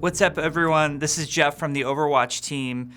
What's up, everyone? This is Jeff from the Overwatch team.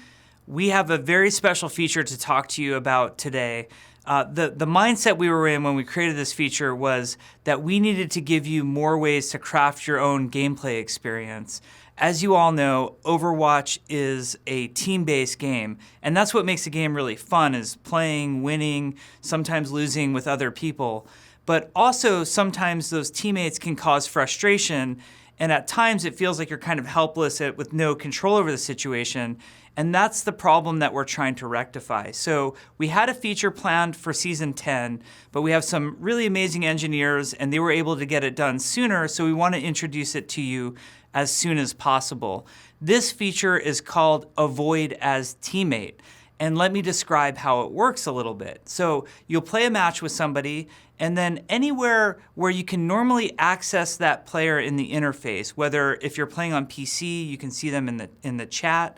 We have a very special feature to talk to you about today. Uh, the, the mindset we were in when we created this feature was that we needed to give you more ways to craft your own gameplay experience. As you all know, Overwatch is a team-based game, and that's what makes the game really fun is playing, winning, sometimes losing with other people. But also sometimes those teammates can cause frustration and at times it feels like you're kind of helpless at, with no control over the situation. And that's the problem that we're trying to rectify. So we had a feature planned for season 10, but we have some really amazing engineers and they were able to get it done sooner. So we want to introduce it to you as soon as possible. This feature is called Avoid as Teammate. And let me describe how it works a little bit. So you'll play a match with somebody, and then anywhere where you can normally access that player in the interface, whether if you're playing on PC, you can see them in the, in the chat.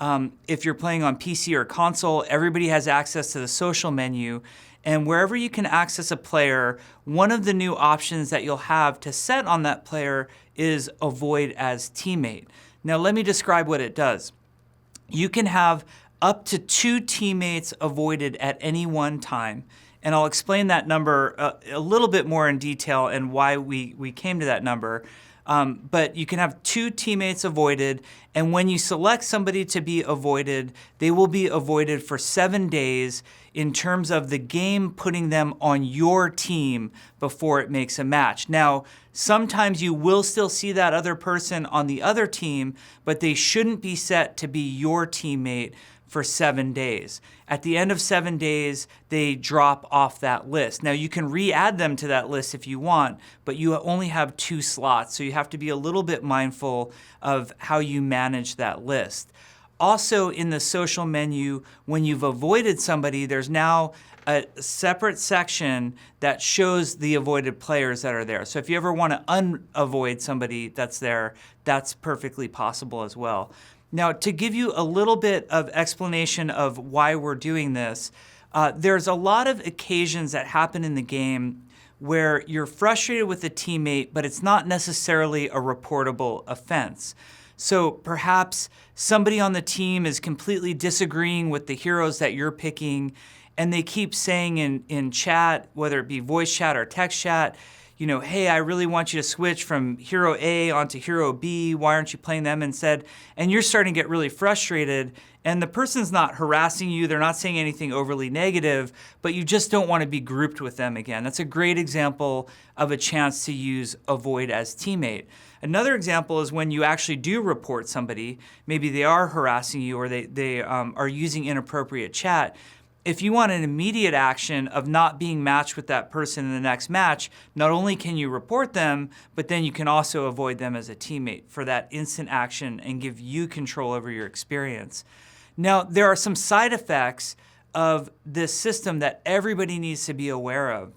Um, if you're playing on PC or console, everybody has access to the social menu. And wherever you can access a player, one of the new options that you'll have to set on that player is avoid as teammate. Now let me describe what it does. You can have up to two teammates avoided at any one time. And I'll explain that number a, a little bit more in detail and why we, we came to that number. Um, but you can have two teammates avoided, and when you select somebody to be avoided, they will be avoided for seven days in terms of the game putting them on your team before it makes a match. Now, sometimes you will still see that other person on the other team, but they shouldn't be set to be your teammate for seven days. At the end of seven days, they drop off that list. Now you can re-add them to that list if you want, but you only have two slots, so you have to be a little bit mindful of how you manage that list. Also in the social menu, when you've avoided somebody, there's now a separate section that shows the avoided players that are there. So if you ever want to unavoid somebody that's there, that's perfectly possible as well. Now, to give you a little bit of explanation of why we're doing this, uh, there's a lot of occasions that happen in the game where you're frustrated with a teammate, but it's not necessarily a reportable offense. So perhaps somebody on the team is completely disagreeing with the heroes that you're picking, and they keep saying in, in chat, whether it be voice chat or text chat, you know, hey, I really want you to switch from hero A onto hero B. Why aren't you playing them instead? And you're starting to get really frustrated and the person's not harassing you, they're not saying anything overly negative, but you just don't want to be grouped with them again. That's a great example of a chance to use avoid as teammate. Another example is when you actually do report somebody, maybe they are harassing you or they, they um, are using inappropriate chat, if you want an immediate action of not being matched with that person in the next match, not only can you report them, but then you can also avoid them as a teammate for that instant action and give you control over your experience. Now, there are some side effects of this system that everybody needs to be aware of.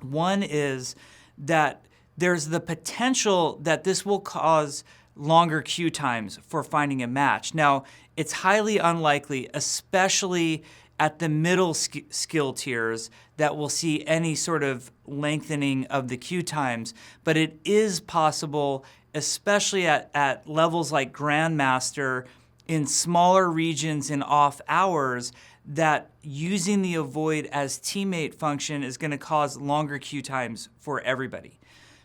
One is that there's the potential that this will cause longer queue times for finding a match. Now, it's highly unlikely, especially at the middle sk skill tiers that will see any sort of lengthening of the queue times, but it is possible, especially at, at levels like Grandmaster, in smaller regions in off hours, that using the avoid as teammate function is going to cause longer queue times for everybody.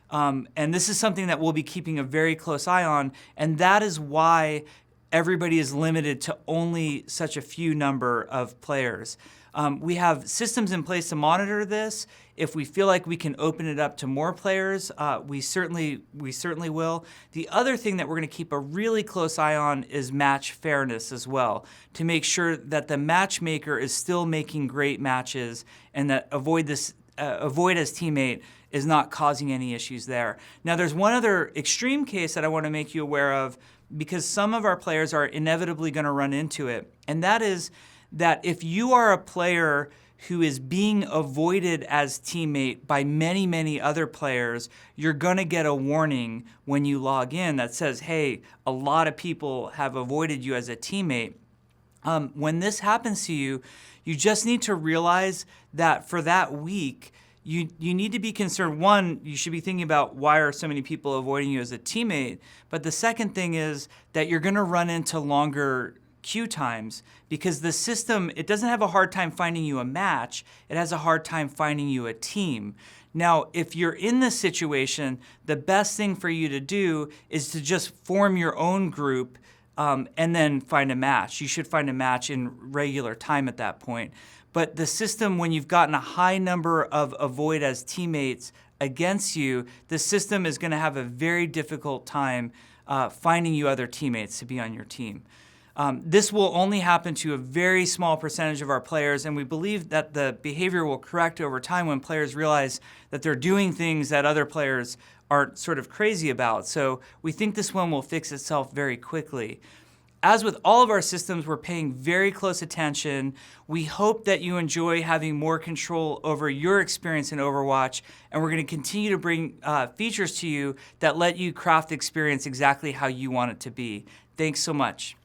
Um, and this is something that we'll be keeping a very close eye on, and that is why everybody is limited to only such a few number of players. Um, we have systems in place to monitor this. If we feel like we can open it up to more players, uh, we certainly we certainly will. The other thing that we're going to keep a really close eye on is match fairness as well, to make sure that the matchmaker is still making great matches and that avoid this uh, avoid as teammate is not causing any issues there. Now, there's one other extreme case that I want to make you aware of because some of our players are inevitably going to run into it. And that is that if you are a player who is being avoided as teammate by many, many other players, you're going to get a warning when you log in that says, hey, a lot of people have avoided you as a teammate. Um, when this happens to you, you just need to realize that for that week, you you need to be concerned. One, you should be thinking about why are so many people avoiding you as a teammate. But the second thing is that you're going to run into longer queue times because the system it doesn't have a hard time finding you a match. It has a hard time finding you a team. Now, if you're in this situation, the best thing for you to do is to just form your own group um, and then find a match. You should find a match in regular time at that point. But the system, when you've gotten a high number of avoid as teammates against you, the system is going to have a very difficult time uh, finding you other teammates to be on your team. Um, this will only happen to a very small percentage of our players, and we believe that the behavior will correct over time when players realize that they're doing things that other players aren't sort of crazy about. So we think this one will fix itself very quickly. As with all of our systems, we're paying very close attention. We hope that you enjoy having more control over your experience in Overwatch, and we're going to continue to bring uh, features to you that let you craft the experience exactly how you want it to be. Thanks so much.